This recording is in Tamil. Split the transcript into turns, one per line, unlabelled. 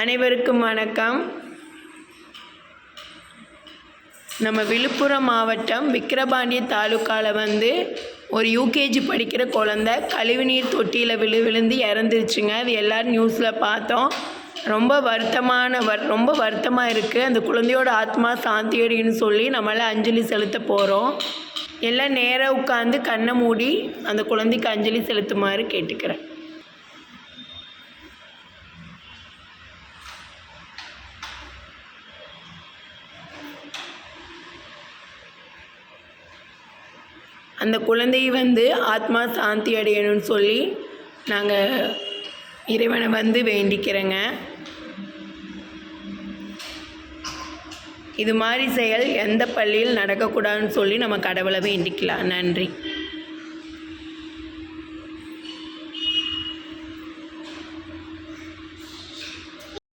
அனைவருக்கும் வணக்கம். நம்ம விழுப்புரம் மாவட்டம் விக்கிரபாண்டிய தாலுக்காவில் வந்து ஒரு யூகேஜி படிக்கிற குழந்த கழிவுநீர் தொட்டியில் விழு விழுந்து இறந்துருச்சுங்க. அது எல்லோரும் நியூஸில் பார்த்தோம். ரொம்ப வருத்தமான வர் ரொம்ப வருத்தமாக இருக்குது அந்த குழந்தையோட ஆத்மா சாந்தி சொல்லி நம்மளால் அஞ்சலி செலுத்த போகிறோம் எல்லாம் நேராக உட்காந்து கண்ணை மூடி அந்த குழந்தைக்கு அஞ்சலி செலுத்துமாறு கேட்டுக்கிறேன். அந்த குழந்தை வந்து ஆத்மா சாந்தி அடையணும்னு சொல்லி நாங்கள் இறைவனை வந்து வேண்டிக்கிறேங்க. இது மாதிரி செயல் எந்த பள்ளியில் நடக்கக்கூடாதுன்னு சொல்லி நம்ம கடவுளை வேண்டிக்கலாம். நன்றி.